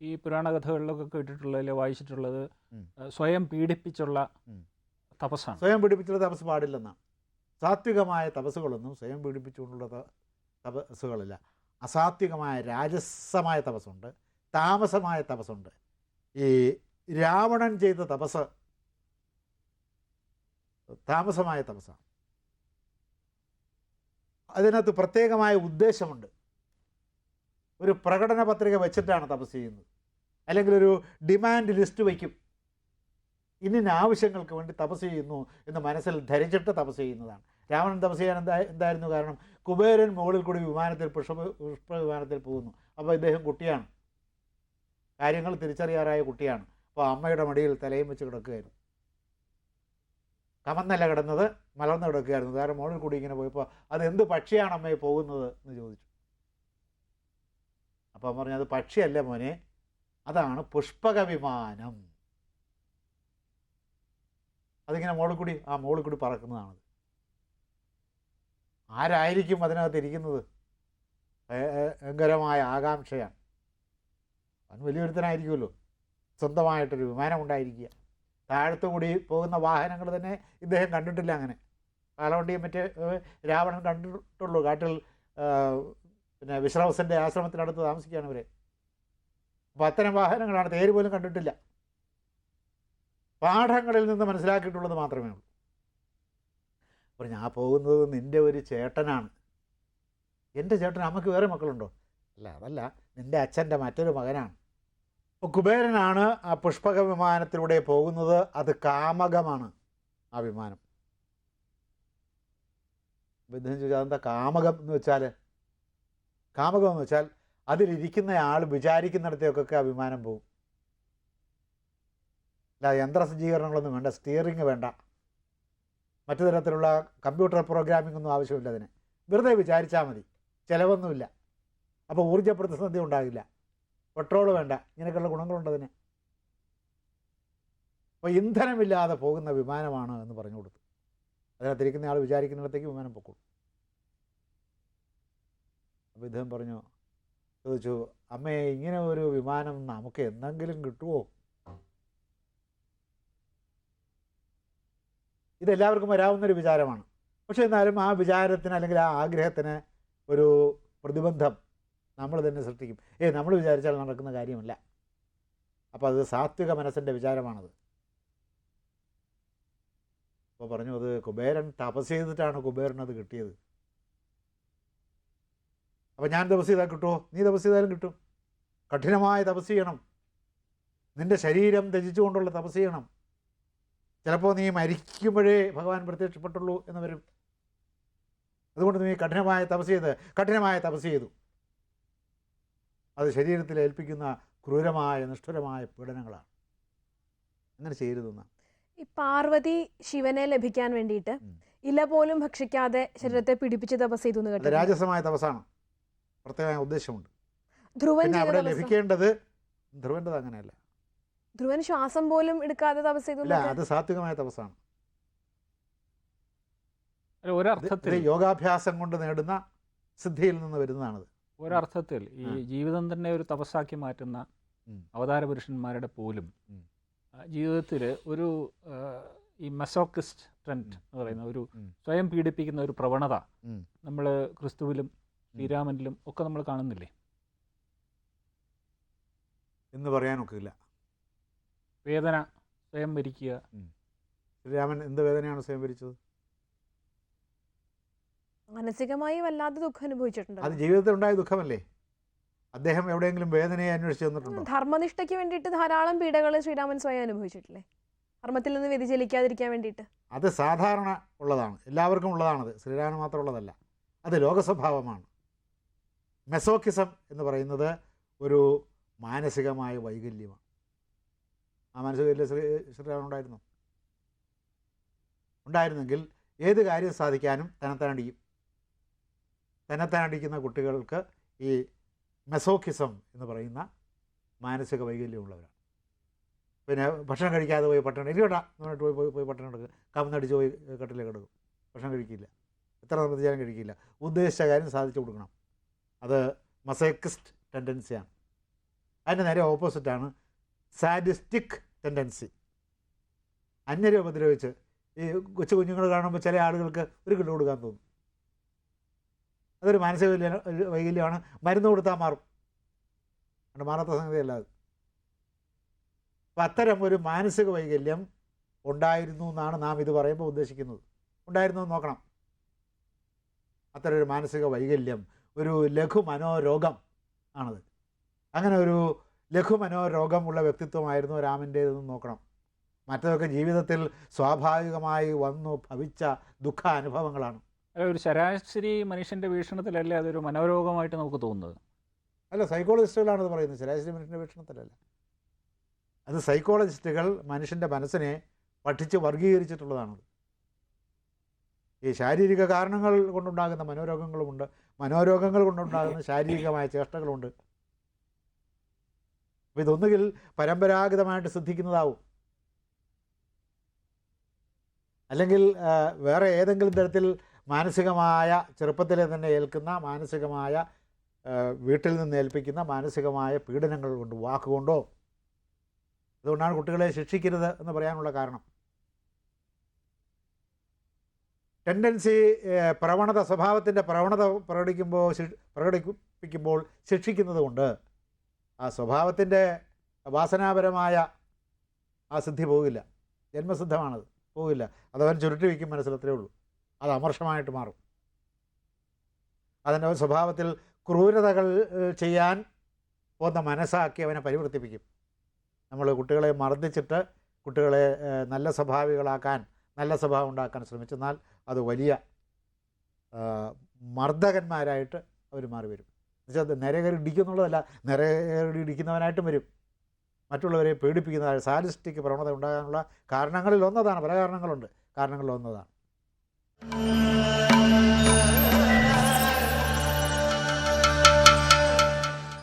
ഈ പുരാണ കഥകളിലൊക്കെ കേട്ടിട്ടുള്ളതിൽ വായിച്ചിട്ടുള്ളത് സ്വയം പീഡിപ്പിച്ചുള്ള തപസ്സാണ്. സ്വയം പീഡിപ്പിച്ചുള്ള തപസ് പാടില്ലെന്നാണ് സാത്വികമായ തപസ്സുകളൊന്നും സ്വയം പീഡിപ്പിച്ചുകൊണ്ടുള്ള തപസ്സുകളില്ല. അസാത്വികമായ രാജസമായ തപസ്സുണ്ട് താമസമായ തപസ്സുണ്ട്. ഈ രാവണൻ ചെയ്ത തപസ് താമസമായ തപസ്സാണ്. അതിനകത്ത് പ്രത്യേകമായ ഉദ്ദേശമുണ്ട്. ഒരു പ്രകടന പത്രിക വെച്ചിട്ടാണ് തപസ് ചെയ്യുന്നത്. അല്ലെങ്കിൽ ഒരു ഡിമാൻഡ് ലിസ്റ്റ് വയ്ക്കും. ഇന്നിന്ന ആവശ്യങ്ങൾക്ക് വേണ്ടി തപസ് ചെയ്യുന്നു എന്ന് മനസ്സിൽ ധരിച്ചിട്ട് തപസ് ചെയ്യുന്നതാണ്. രാവണൻ തപസ് ചെയ്യാൻ എന്താ എന്തായിരുന്നു കാരണം? കുബേരൻ മുകളിൽ കൂടി വിമാനത്തിൽ പുഷ്പ പുഷ്പ വിമാനത്തിൽ പോകുന്നു. അപ്പോൾ ഇദ്ദേഹം കുട്ടിയാണ്. കാര്യങ്ങൾ തിരിച്ചറിയാറായ കുട്ടിയാണ്. അപ്പോൾ അമ്മയുടെ മടിയിൽ തലയും വെച്ച് കിടക്കുകയായിരുന്നു. കമന്നല്ല കിടന്നത് മലർന്ന് കിടക്കുകയായിരുന്നു. കാരണം മുകളിൽ കൂടി ഇങ്ങനെ പോയപ്പോൾ അത് എന്ത് പക്ഷിയാണ് അമ്മയെ പോകുന്നത് എന്ന് ചോദിച്ചു. അപ്പോൾ അമ്മ പറഞ്ഞു അത് പക്ഷിയല്ല മോനെ അതാണ് പുഷ്പക വിമാനം അതിങ്ങനെ മോളിൽ കൂടി ആ മോളിൽ കൂടി പറക്കുന്നതാണത് ആരായിരിക്കും അതിനകത്ത് ഇരിക്കുന്നത്? ഭയ- ഭയങ്കരമായ ആകാംക്ഷയാണ്. അവൻ വലിയൊരുത്തനായിരിക്കുമല്ലോ. സ്വന്തമായിട്ടൊരു വിമാനം ഉണ്ടായിരിക്കുക. താഴത്തു കൂടി പോകുന്ന വാഹനങ്ങൾ തന്നെ ഇദ്ദേഹം കണ്ടിട്ടില്ല അങ്ങനെ. കാലവണ്ടിയും മറ്റേ രാവണൻ കണ്ടിട്ടുള്ളൂ. കാട്ടിൽ പിന്നെ വിശ്രവസന്റെ ആശ്രമത്തിനടുത്ത് താമസിക്കുകയാണ് ഇവരെ. അപ്പോൾ അത്തരം വാഹനങ്ങളാണ് തേര് പോലും കണ്ടിട്ടില്ല. പാഠങ്ങളിൽ നിന്ന് മനസ്സിലാക്കിയിട്ടുള്ളത് മാത്രമേ ഉള്ളൂ. അപ്പോൾ ഞാൻ പോകുന്നത് നിന്റെ ഒരു ചേട്ടനാണ്. എന്റെ ചേട്ടൻ അമ്മയ്ക്ക് വേറെ മക്കളുണ്ടോ? അല്ല അതല്ല. നിന്റെ അച്ഛന്റെ മറ്റൊരു മകനാണ്. അപ്പോൾ കുബേരനാണ് ആ പുഷ്പക വിമാനത്തിലൂടെ പോകുന്നത്. അത് കാമകമാണ് ആ വിമാനം. ബുദ്ധൻ ചോദിച്ചാൽ കാമകം എന്ന് വെച്ചാൽ കാമകം എന്ന് വെച്ചാൽ അതിലിരിക്കുന്ന ആൾ വിചാരിക്കുന്നിടത്തേക്കൊക്കെ അഭിമാനം പോകും അല്ല യന്ത്ര സജ്ജീകരണങ്ങളൊന്നും വേണ്ട സ്റ്റിയറിങ് വേണ്ട. മറ്റു തരത്തിലുള്ള കമ്പ്യൂട്ടർ പ്രോഗ്രാമിംഗ് ഒന്നും ആവശ്യമില്ല അതിന്. വെറുതെ വിചാരിച്ചാൽ മതി. ചിലവൊന്നുമില്ല. അപ്പോൾ ഊർജ പ്രതിസന്ധി ഉണ്ടാകില്ല. പെട്രോൾ വേണ്ട. ഇങ്ങനെയൊക്കെയുള്ള ഗുണങ്ങളുണ്ട് അതിന്. അപ്പോൾ ഇന്ധനമില്ലാതെ പോകുന്ന വിമാനമാണ് എന്ന് പറഞ്ഞു കൊടുത്തു. അതിനകത്തിരിക്കുന്ന ആൾ വിചാരിക്കുന്നിടത്തേക്ക് വിമാനം പൊക്കോളൂ. അപ്പോൾ ഇദ്ദേഹം പറഞ്ഞു ചോദിച്ചു അമ്മേ ഇങ്ങനെ ഒരു വിമാനം നമുക്ക് എന്തെങ്കിലും കിട്ടുമോ ഇതെല്ലാവർക്കും വരാവുന്നൊരു വിചാരമാണ്. പക്ഷേ എന്നാലും ആ വിചാരത്തിന് അല്ലെങ്കിൽ ആ ആഗ്രഹത്തിന് ഒരു പ്രതിബന്ധം നമ്മൾ തന്നെ സൃഷ്ടിക്കും. ഏ നമ്മൾ വിചാരിച്ചാൽ നടക്കുന്ന കാര്യമല്ല. അപ്പോൾ അത് സാത്വിക മനസ്സിന്റെ വിചാരമാണത്. അപ്പോൾ പറഞ്ഞു അത് കുബേരൻ തപസ് ചെയ്തിട്ടാണ് കുബേരൻ അത് കിട്ടിയത്. അപ്പോൾ ഞാൻ തപസ് ചെയ്താൽ കിട്ടുമോ നീ തപസ് ചെയ്താലും കിട്ടും. കഠിനമായ തപസ് ചെയ്യണം. നിന്റെ ശരീരം ത്യജിച്ചുകൊണ്ടുള്ള തപസ് ചെയ്യണം. ചിലപ്പോൾ നീ മരിക്കുമ്പോഴേ ഭഗവാൻ പ്രത്യക്ഷപ്പെട്ടുള്ളൂ എന്ന് വരും. അതുകൊണ്ട് നീ കഠിനമായ തപസ് ചെയ്ത് കഠിനമായ തപസ് ചെയ്തു. അത് ശരീരത്തിൽ ഏൽപ്പിക്കുന്ന ക്രൂരമായ നിഷ്ഠുരമായ പീഡനങ്ങളാണ്. അങ്ങനെ ചെയ്യരുതെന്ന ഈ പാർവതി ശിവനെ ലഭിക്കാൻ വേണ്ടിയിട്ട് ഇല പോലും ഭക്ഷിക്കാതെ ശരീരത്തെ പിടിപ്പിച്ച് തപസ് ചെയ്തു രാജസമായ തപസ്സാണ്. പ്രത്യേകമായ ഉദ്ദേശമുണ്ട്. ധ്രുവൻ പിന്നെ അവിടെ? ലഭിക്കേണ്ടത് ധ്രുവന്റെത് അങ്ങനെയല്ല. ധ്രുവൻ ശ്വാസം പോലും എടുക്കാതെ തപസ് ചെയ്തു അത് സാത്വികമായ തപസ്സാണ്. ഒരർത്ഥത്തിൽ യോഗാഭ്യാസം കൊണ്ട് നേടുന്ന സിദ്ധിയിൽ നിന്ന് വരുന്നതാണത്. ഒരർത്ഥത്തിൽ ഈ. ജീവിതം തന്നെ ഒരു തപസ്സാക്കി മാറ്റുന്ന. അവതാര പുരുഷന്മാരുടെ പോലും ജീവിതത്തിൽ ഒരു ഈ മെസോക്കിസ്റ്റ് ട്രെൻഡ് എന്ന് പറയുന്ന ഒരു സ്വയം പീഡിപ്പിക്കുന്ന ഒരു പ്രവണത നമ്മൾ ക്രിസ്തുവിലും ശ്രീരാമനിലും ഒക്കെ നമ്മൾ കാണുന്നില്ലേ? എന്ന് പറയാനൊക്കില്ല വേദന സ്വയം ഭരിക്കുക. ശ്രീരാമൻ എന്ത് വേദനയാണ് സ്വയം ഭരിച്ചത്? മാനസികമായി വല്ലാതെ ദുഃഖം അനുഭവിച്ചിട്ടുണ്ട് അത് ജീവിതത്തിൽ ഉണ്ടായ ദുഃഖമല്ലേ? അദ്ദേഹം എവിടെയെങ്കിലും വേദനയെ അന്വേഷിച്ച് ചെന്നിട്ടുണ്ടോ ധർമ്മനിഷ്ഠയ്ക്ക് വേണ്ടിയിട്ട് ധാരാളം പീഡകൾ ശ്രീരാമൻ സ്വയം അനുഭവിച്ചിട്ടില്ലേ? ധർമ്മത്തിൽ നിന്ന് വ്യതിചലിക്കാതിരിക്കാൻ വേണ്ടിയിട്ട്. അത് സാധാരണ ഉള്ളതാണ്. എല്ലാവർക്കും ഉള്ളതാണത്. ശ്രീരാമൻ മാത്രമുള്ളതല്ല അത് ലോകസ്വഭാവമാണ്. മെസോക്കിസം എന്ന് പറയുന്നത് ഒരു മാനസികമായ വൈകല്യമാണ്. ആ മാനസിക വൈകല്യം ശ്രീ ശ്രീരാമൻ ഉണ്ടായിരുന്നു ഉണ്ടായിരുന്നെങ്കിൽ ഏത് കാര്യം സാധിക്കാനും തന്നെത്താനടിക്കും തന്നെത്താനടിക്കുന്ന കുട്ടികൾക്ക് ഈ മെസോക്കിസം എന്ന് പറയുന്ന മാനസിക വൈകല്യമുള്ളവരാണ്. പിന്നെ ഭക്ഷണം കഴിക്കാതെ പോയി പട്ടണം ഇരിക്കട്ട പോയി പോയി പോയി പട്ടണം എടുക്കുക കമന്നടിച്ച് പോയി കട്ടിലേക്ക് കിടക്കും. ഭക്ഷണം കഴിക്കില്ല. എത്ര നിർബന്ധിച്ചാലും കഴിക്കില്ല. ഉദ്ദേശിച്ച കാര്യം സാധിച്ചു കൊടുക്കണം. അത് മസേക്കിസ്റ്റ് ടെൻഡൻസിയാണ്. അതിന്റെ നേരെ ഓപ്പോസിറ്റാണ് സാഡിസ്റ്റിക് ടെൻഡൻസി. അന്യരെ ഉപദ്രവിച്ച് ഈ കൊച്ചു കുഞ്ഞുങ്ങൾ കാണുമ്പോൾ ചില ആളുകൾക്ക് ഒരു കിലോ കൊടുക്കാൻ തോന്നും. അതൊരു മാനസിക വൈകല്യമാണ്. മരുന്ന് കൊടുത്താൽ മാറും. അത് മാറാത്ത സംഗതിയല്ല അത്. അപ്പം അത്തരം ഒരു മാനസിക വൈകല്യം ഉണ്ടായിരുന്നു എന്നാണ് നാം ഇത് പറയുമ്പോൾ ഉദ്ദേശിക്കുന്നത്. ഉണ്ടായിരുന്നു നോക്കണം. അത്തരം ഒരു മാനസിക വൈകല്യം ഒരു ലഘു മനോരോഗം ആണത്. അങ്ങനെ ഒരു ലഘു മനോരോഗമുള്ള വ്യക്തിത്വമായിരുന്നു രാമന്റേതെന്ന് നോക്കണം. മറ്റതൊക്കെ ജീവിതത്തിൽ സ്വാഭാവികമായി വന്നു ഭവിച്ച ദുഃഖ അനുഭവങ്ങളാണ് അല്ല, ഒരു ശരാശരി മനുഷ്യന്റെ വീക്ഷണത്തിലല്ലേ അതൊരു മനോരോഗമായിട്ട് നമുക്ക് തോന്നുന്നത്? അല്ല സൈക്കോളജിസ്റ്റുകളാണ് അത് പറയുന്നത്. ശരാശരി മനുഷ്യന്റെ വീക്ഷണത്തിലല്ല. അത് സൈക്കോളജിസ്റ്റുകൾ മനുഷ്യന്റെ മനസ്സിനെ പഠിച്ച് വർഗീകരിച്ചിട്ടുള്ളതാണത് ഈ ശാരീരിക കാരണങ്ങൾ കൊണ്ടുണ്ടാകുന്ന മനോരോഗങ്ങളുമുണ്ട്. മനോരോഗങ്ങൾ കൊണ്ടുണ്ടാകുന്ന ശാരീരികമായ ചേഷ്ടകളുണ്ട്. അപ്പോൾ ഇതൊന്നുകിൽ പരമ്പരാഗതമായിട്ട് സിദ്ധിക്കുന്നതാവും. അല്ലെങ്കിൽ വേറെ ഏതെങ്കിലും തരത്തിൽ മാനസികമായ ചെറുപ്പത്തിലെ തന്നെ ഏൽക്കുന്ന മാനസികമായ വീട്ടിൽ നിന്ന് ഏൽപ്പിക്കുന്ന മാനസികമായ പീഡനങ്ങൾ കൊണ്ട് വാക്കുകൊണ്ടോ അതുകൊണ്ടാണ് കുട്ടികളെ ശിക്ഷിക്കരുത് എന്ന് പറയാനുള്ള കാരണം. ടെൻഡൻസി പ്രവണത സ്വഭാവത്തിന്റെ പ്രവണത പ്രകടിക്കുമ്പോൾ പ്രകടിപ്പിക്കുമ്പോൾ ശിക്ഷിക്കുന്നത് കൊണ്ട് ആ സ്വഭാവത്തിന്റെ വാസനാപരമായ ആ സിദ്ധി പോകില്ല. ജന്മസിദ്ധമാണത്. പോകില്ല. അതവൻ ചുരുട്ടി വയ്ക്കും മനസ്സിലത്രേ ഉള്ളൂ. അത് അമർഷമായിട്ട് മാറും. അതിന്റെ സ്വഭാവത്തിൽ ക്രൂരതകൾ ചെയ്യാൻ പോകുന്ന മനസ്സാക്കി അവനെ പരിവർത്തിപ്പിക്കും. നമ്മൾ കുട്ടികളെ മർദ്ദിച്ചിട്ട് കുട്ടികളെ നല്ല സ്വഭാവികളാക്കാൻ നല്ല സ്വഭാവം ഉണ്ടാക്കാൻ ശ്രമിച്ചെന്നാൽ അത് വലിയ മർദ്ദകന്മാരായിട്ട് അവർ മാറി വരും. എന്നുവെച്ചാൽ നിരകയറി ഇടിക്കുന്നുള്ളതല്ല നിരകയറി ഇടിക്കുന്നവനായിട്ടും വരും. മറ്റുള്ളവരെ പേടിപ്പിക്കുന്ന സാലിസ്റ്റിക് പ്രവണത ഉണ്ടാകാനുള്ള കാരണങ്ങളിൽ ഒന്നതാണ് പല കാരണങ്ങളുണ്ട്. കാരണങ്ങളിൽ ഒന്നതാണ്.